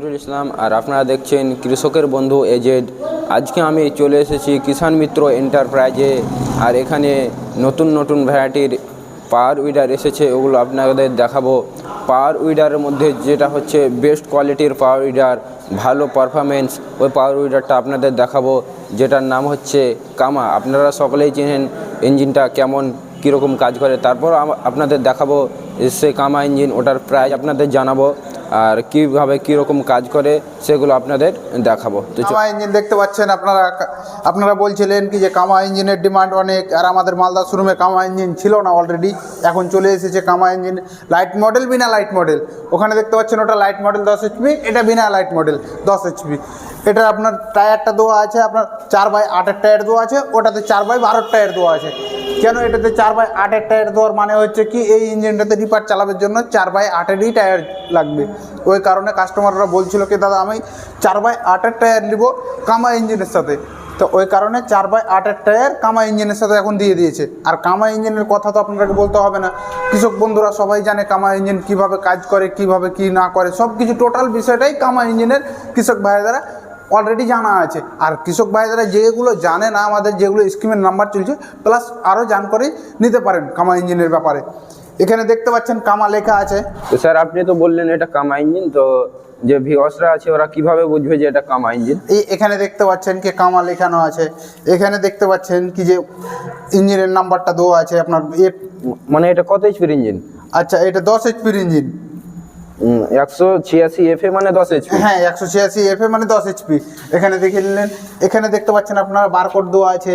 জহিরুল ইসলাম। আর আপনারা দেখছেন কৃষকের বন্ধু এজেড আজকে আমি চলে এসেছি কিষাণ মিত্র এন্টারপ্রাইজে। আর এখানে নতুন নতুন ভ্যারাইটির পাওয়ার উইডার এসেছে, ওগুলো আপনাদের দেখাবো। পাওয়ার উইডারের মধ্যে যেটা হচ্ছে বেস্ট কোয়ালিটির পাওয়ার উইডার, ভালো পারফরমেন্স ওই পাওয়ার উইডারটা আপনাদের দেখাবো, যেটার নাম হচ্ছে কামা। আপনারা সকলেই চেনেন ইঞ্জিনটা কেমন, কীরকম কাজ করে। তারপর আপনাদের দেখাবো সে কামা ইঞ্জিন, ওটার প্রাইস আপনাদের জানাব। আর কীভাবে কীরকম কাজ করে সেগুলো আপনাদের দেখাবো। তো কামা ইঞ্জিন দেখতে পাচ্ছেন, আপনারা আপনারা বলছিলেন কি যে কামা ইঞ্জিনের ডিমান্ড অনেক, আর আমাদের মালদা শোরুমে কামা ইঞ্জিন ছিল না অলরেডি এখন চলে এসেছে কামা ইঞ্জিন লাইট মডেল বিনা লাইট মডেল ওখানে দেখতে পাচ্ছেন ওটা লাইট মডেল দশ এইচপি এটা বিনা লাইট মডেল দশ এইচপি এটা আপনার টায়ারটা দেওয়া আছে, আপনার চার বাই আটের টায়ার দেওয়া আছে, ওটাতে চার বাই বারোর টায়ার দেওয়া আছে। কেন এটাতে চার বাই আটের টায়ার দেওয়ার মানে হচ্ছে কি এই ইঞ্জিনটাতে রিপার চালানোর জন্য চার বাই আটেরই টায়ার লাগবে। ওই কারণে কাস্টমাররা বলছিল কি, দাদা, আমি চার বাই আটের টায়ার নিব কামা ইঞ্জিনের সাথে। তো ওই কারণে চার বাই আটের টায়ার কামা ইঞ্জিনের সাথে এখন দিয়ে দিয়েছে। আর কামা ইঞ্জিনের কথা তো আপনাকে বলতে হবে না। কৃষক বন্ধুরা সবাই জানে কামা ইঞ্জিন কীভাবে কাজ করে, কীভাবে কি না করে। সব কিছু টোটাল বিষয়টাই কামা ইঞ্জিনের কৃষক ভাইয়েরা অলরেডি জানা আছে। আর কৃষক ভাইরা যেগুলো জানে না আমাদের যেগুলো স্কিমের নাম্বার চলছে প্লাস আরও জানকারি নিতে পারেন কামা ইঞ্জিনের ব্যাপারে। এখানে দেখতে পাচ্ছেন কামা লেখা আছে। তো স্যার আপনি তো বললেন এটা কামা ইঞ্জিন তো যে ভিওসরা আছে ওরা কীভাবে বুঝবে যে এটা কামা ইঞ্জিন এই এখানে দেখতে পাচ্ছেন কি কামা লেখানো আছে। এখানে দেখতে পাচ্ছেন কি যে ইঞ্জিনের নাম্বারটা দেওয়া আছে আপনার এ মানে এটা কত এইচপির ইঞ্জিন আচ্ছা এটা দশ এইচপির ইঞ্জিন একশো ছিয়াশি এফ মানে দশ এইচপি হ্যাঁ একশো ছিয়াশি এফ মানে দশ এইচপি এখানে দেখে নিলেন এখানে দেখতে পাচ্ছেন আপনার বারকোড দেওয়া আছে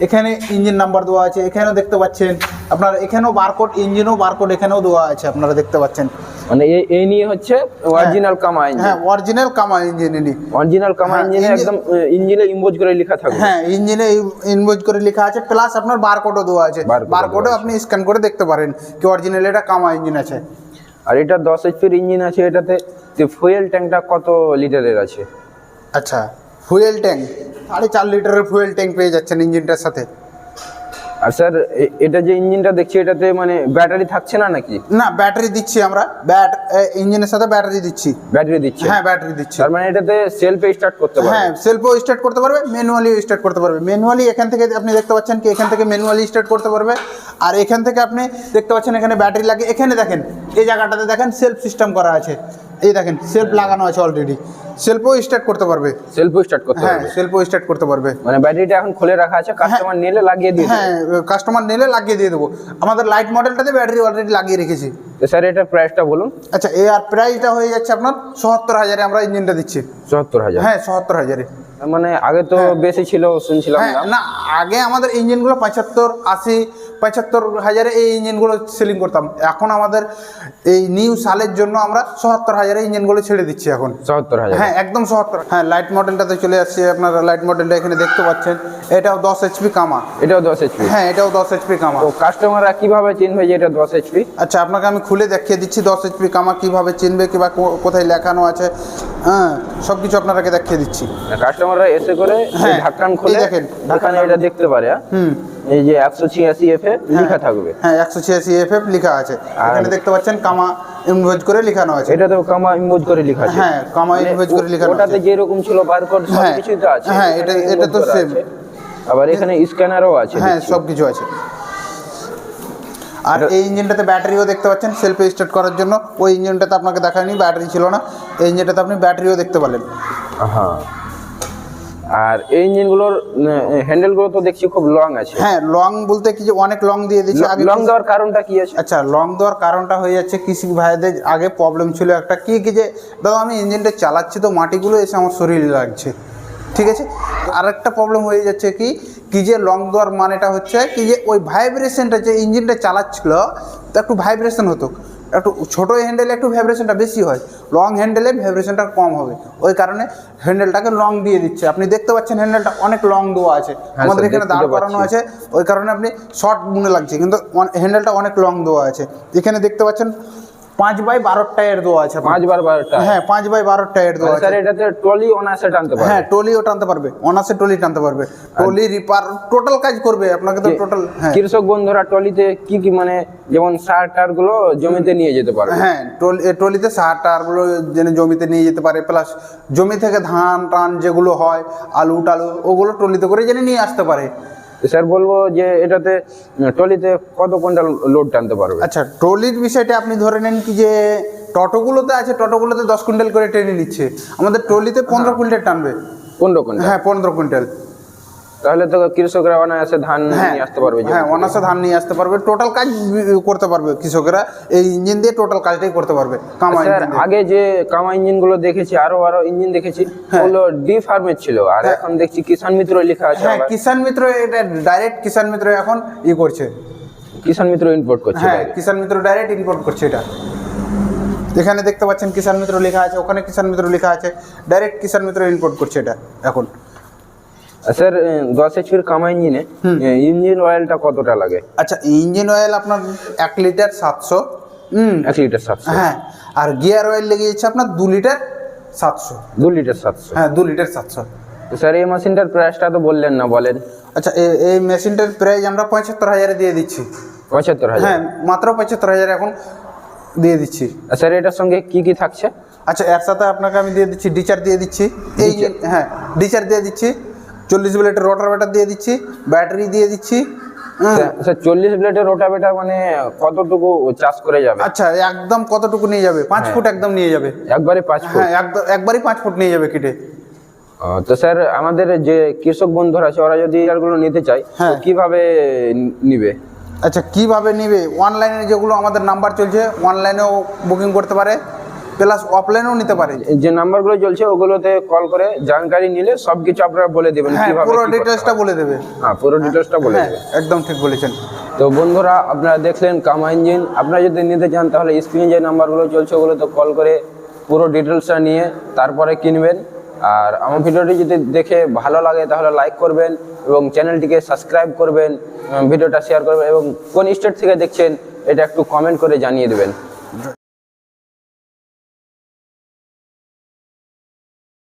এখানে ইঞ্জিন নাম্বার দেওয়া আছে এখানেও দেখতে পাচ্ছেন আপনার এখানেও বারকোড ইঞ্জিনও বারকোড এখানেও দেওয়া আছে আপনারা দেখতে পাচ্ছেন। মানে এই- নিয়ে হচ্ছে অরিজিনাল কামা ইঞ্জিন হ্যাঁ অরিজিনাল কামা ইঞ্জিন ইনি অরিজিনাল কামা ইঞ্জিনে একদম ইঞ্জিনে ইম্বোজ করে লেখা থাকবে। হ্যাঁ ইঞ্জিনে করে লেখা আছে প্লাস আপনার বারকোডও দেওয়া আছে। বারকোডও আপনি স্ক্যান করে দেখতে পারেন কি অরিজিনাল এটা কামা ইঞ্জিন আছে। আর এটা দশ এইচপির ইঞ্জিন আছে এটাতে ফুয়েল ট্যাঙ্কটা কত লিটারের আছে? আচ্ছা ফুয়েল ট্যাঙ্ক সাড়ে চার লিটারের ফুয়েল ট্যাঙ্ক পেয়ে যাচ্ছেন ইঞ্জিনটার সাথে। আর স্যার এটা যে ইঞ্জিনটা দেখছি এটাতে মানে ব্যাটারি থাকছে না নাকি? না ব্যাটারি দিচ্ছি আমরা। ব্যাট ইঞ্জিনের সাথে ব্যাটারি দিচ্ছি। ব্যাটারি দিচ্ছি? হ্যাঁ ব্যাটারি দিচ্ছি। তার মানে এটাতে সেলফে স্টার্ট করতে পারবে? হ্যাঁ সেলফও স্টার্ট করতে পারবে ম্যানুয়ালিও স্টার্ট করতে পারবে। ম্যানুয়ালি এখান থেকে আপনি দেখতে পাচ্ছেন কি এখান থেকে ম্যানুয়ালি স্টার্ট করতে পারবে। আর এখান থেকে আপনি দেখতে পাচ্ছেন এখানে ব্যাটারি লাগে। এখানে দেখেন এই জায়গাটাতে দেখেন সেলফ সিস্টেম করা আছে। এই দেখেন সেলফ লাগানো আছে অলরেডি সেলফও স্টার্ট করতে পারবে। সেলফও স্টার্ট করতে হ্যাঁ সেলফও স্টার্ট করতে পারবে। মানে ব্যাটারিটা এখন খুলে রাখা আছে কাস্টমার নিলে লাগিয়ে দিয়ে হ্যাঁ কাস্টমার নিলে লাগিয়ে দিয়ে দেবো। আমাদের লাইট মডেলটাতে ব্যাটারি অলরেডি লাগিয়ে রেখেছি। তো স্যার এটা প্রাইসটা বলুন। আচ্ছা এ আর প্রাইসটা হয়ে যাচ্ছে আপনার সত্তর হাজারে আমরা ইঞ্জিনটা দিচ্ছি। চুয়াত্তর হাজার? হ্যাঁ সত্তর হাজারে। মানে আগে তো বেশি ছিল শুনছিলাম হ্যাঁ না আগে আমাদের ইঞ্জিনগুলো পঁচাত্তর আশি পঁচাত্তর হাজারে এই ইঞ্জিনগুলো সেলিং করতাম। এখন আমাদের এই নিউ সালের জন্য আমরা সত্তর হাজারে ইঞ্জিনগুলো ছেড়ে দিচ্ছি এখন। চুয়াত্তর হাজার? হ্যাঁ একদম সত্তর। হ্যাঁ লাইট মডেলটাতে চলে আসছে আপনারা লাইট মডেলটা এখানে দেখতে পাচ্ছেন। এটাও দশ এইচপি কামা। এটাও দশ এইচপি হ্যাঁ এটাও দশ এইচপি কামা। তো কাস্টমাররা কীভাবে চিনবে যে এটা দশ এইচপি আচ্ছা আপনাকে আমি খুলে দেখিয়ে দিচ্ছি দশ এইচপি কামা কীভাবে চিনবে কিংবা কোথায় লেখানো আছে হ্যাঁ সব কিছু আপনাকে দেখিয়ে দিচ্ছি। কাস্টমাররা এসে করে হ্যাঁ, ঢাকান খুলে দেখেন, ঢাকানে এটা দেখতে পারে হ্যাঁ? হুম। এই যে একশো ছিয়াশি এফ এ লেখা থাকবে। হ্যাঁ একশো ছিয়াশি এফ লেখা আছে। এখানে দেখতে পাচ্ছেন কামা ইনভয়েস করে লেখানো আছে। এটা তো কামা ইম্বোজ করে লেখা আছে। হ্যাঁ কামা মানে করে লেখানো ওটাতে আছে। যেরকম ছিল বারকোড সব হ্যাঁ, কিছুই তো আছে। হ্যাঁ, এটা- এটা তো করা আবার এখানে স্ক্যানারও আছে হ্যাঁ সব কিছু আছে। আর এই ইঞ্জিনটাতে ব্যাটারিও দেখতে পাচ্ছেন সেলফে স্টার্ট করার জন্য। ওই ইঞ্জিনটাতে আপনাকে দেখায়নি ব্যাটারি ছিল না। এই ইঞ্জিনটাতে আপনি ব্যাটারিও দেখতে পেলেন হ্যাঁ আর এই ইঞ্জিনগুলোর হ্যান্ডেলগুলো তো দেখছি খুব লং আছে। হ্যাঁ লং বলতে কি যে অনেক লং দিয়ে দিচ্ছে আগে লং দেওয়ার কারণটা কি আছে? আচ্ছা লং দেওয়ার কারণটা হয়ে যাচ্ছে কৃষি ভাইদের আগে প্রবলেম ছিল একটা। কি কি যে দাদা আমি ইঞ্জিনটা চালাচ্ছি তো মাটিগুলো এসে আমার শরীরে লাগছে। ঠিক আছে? আর একটা প্রবলেম হয়ে যাচ্ছে কি? কি যে লং দেওয়ার মানেটা হচ্ছে কি যে ওই ভাইব্রেশনটা যে ইঞ্জিনটা চালাচ্ছিল তো একটু ভাইব্রেশন হতো। একটু ছোটো হ্যান্ডেলে একটু ভাইব্রেশনটা বেশি হয় লং হ্যান্ডেলে ভাইব্রেশনটা কম হবে। ওই কারণে হ্যান্ডেলটাকে লং দিয়ে দিচ্ছে। আপনি দেখতে পাচ্ছেন হ্যান্ডেলটা অনেক লং দেওয়া আছে। হ্যাঁ, আমাদের এখানে দাঁড় করানো আছে। ওই কারণে আপনি শর্ট মনে লাগছে কিন্তু হ্যান্ডেলটা অনেক লং দেওয়া আছে। এখানে দেখতে পাচ্ছেন পাঁচ বাই বারোর টায়ার দেওয়া আছে পাঁচ বার বারোটা হ্যাঁ পাঁচ বাই বারোর টায়ার দেওয়া আছে স্যার এটাতে ট্রলি অনায়াসে টানতে পারে হ্যাঁ টলিও টানতে পারবে। অনাসে টলি টানতে পারবে। টলি রিপার টোটাল কাজ করবে আপনাকে তো টোটাল হ্যাঁ। কৃষক বন্ধুরা ট্রলিতে কি কি মানে যেমন সার টারগুলো জমিতে নিয়ে যেতে পারবে। হ্যাঁ টলিতে সার টারগুলো যেন জমিতে নিয়ে যেতে পারে। প্লাস জমি থেকে ধান টান যেগুলো হয় আলু টালু ওগুলো টলিতে করে যেন নিয়ে আসতে পারে। স্যার বলব যে এটাতে ট্রলিতে কত কুইন্টাল লোড টানতে পারবে? আচ্ছা ট্রলির বিষয়টা আপনি ধরে নেন কি যে টোটোগুলোতে আছে টোটোগুলোতে দশ কুইন্টাল করে টেনে নিচ্ছে। আমাদের ট্রলিতে পনেরো কুইন্টাল টানবে। পনেরো কুইন্টাল। হ্যাঁ পনেরো কুইন্টাল। তাহলে তো কৃষকরা অনায়াসে ধান হ্যাঁ নিয়ে আসতে পারবে হ্যাঁ। অনাসে ধান নিয়ে আসতে পারবে। টোটাল কাজ করতে পারবে কৃষকরা। এই ইঞ্জিন দিয়ে টোটাল কাজটাই করতে পারবে কামা স্যার ইঞ্জিন আগে যে কামা ইঞ্জিনগুলো দেখেছি আরও আরও ইঞ্জিন দেখেছি হ্যাঁ। ওগুলো ডি ফার্মের ছিল। আর এখন দেখছি কিষান মিত্র লেখা আছে হ্যাঁ। কিষান মিত্র এটা ডাইরেক্ট কিষান মিত্র এখন ই করছে। কিষান মিত্র ইম্পোর্ট করছে হ্যাঁ। কিষান মিত্র ডাইরেক্ট ইম্পোর্ট করছে এটা। এখানে দেখতে পাচ্ছেন কিষান মিত্র লেখা আছে ওখানে কিষান মিত্র লেখা আছে। ডাইরেক্ট কিষান মিত্র ইম্পোর্ট করছে এটা এখন। স্যার দশ এইচপির কামা ইঞ্জিনে ইঞ্জিন অয়েলটা কতটা লাগে? আচ্ছা ইঞ্জিন অয়েল আপনার এক লিটার সাতশো। হুম এক লিটার সাতশো। হ্যাঁ আর গিয়ার অয়েল লেগে যাচ্ছে আপনার দু লিটার সাতশো। দু লিটার সাতশো। হ্যাঁ দু লিটার সাতশো। স্যার এই মেশিনটার প্রাইসটা তো বললেন না বলেন। আচ্ছা এই মেশিনটার প্রাইস আমরা পঁচাত্তর হাজারে দিয়ে দিচ্ছি। পঁচাত্তর হাজার? হ্যাঁ মাত্র পঁচাত্তর হাজার এখন দিয়ে দিচ্ছি। আর স্যার এটার সঙ্গে কি কি থাকছে? আচ্ছা এর সাথে আপনাকে আমি দিয়ে দিচ্ছি ডিচার দিয়ে দিচ্ছি। এই হ্যাঁ ডিচার দিয়ে দিচ্ছি। চল্লিশ ব্লেটের রোটার ব্যাটার দিয়ে দিচ্ছি ব্যাটারি দিয়ে দিচ্ছি হ্যাঁ। স্যার- স্যার চল্লিশ ব্লেডের রোটাভেটার মানে কতটুকু চাষ করে যাবে? আচ্ছা একদম কতটুকু নিয়ে যাবে? পাঁচ ফুট একদম নিয়ে যাবে। একবারে পাঁচ ফুট? হ্যাঁ একবারই পাঁচ ফুট নিয়ে যাবে কিটে। তো স্যার আমাদের যে কৃষক বন্ধুরা আছে ওরা যদি এগুলো নিতে চায় হ্যাঁ। কীভাবে নিবে? আচ্ছা কীভাবে নিবে? অনলাইনে যেগুলো আমাদের নাম্বার চলছে অনলাইনেও বুকিং করতে পারে। প্লাস অফলাইনেও নিতে পারে। যে নাম্বারগুলো চলছে ওগুলোতে কল করে জানকারি নিলে সবকিছু আপনারা বলে দেবেন হ্যাঁ কীভাবে পুরো ডিটেলসটা বলে দেবে। হ্যাঁ পুরো ডিটেলসটা বলে হ্যাঁ দেবে। একদম ঠিক বলেছেন। তো বন্ধুরা আপনারা দেখলেন কামা ইঞ্জিন আপনারা যদি নিতে চান তাহলে স্ক্রিনে যে নাম্বারগুলো চলছে ওগুলোতে কল করে পুরো ডিটেলসটা নিয়ে তারপরে কিনবেন। আর আমার ভিডিওটি যদি দেখে ভালো লাগে তাহলে লাইক করবেন এবং চ্যানেলটিকে সাবস্ক্রাইব করবেন ভিডিওটা শেয়ার করবেন এবং কোন স্টেট থেকে দেখছেন এটা একটু কমেন্ট করে জানিয়ে দেবেন।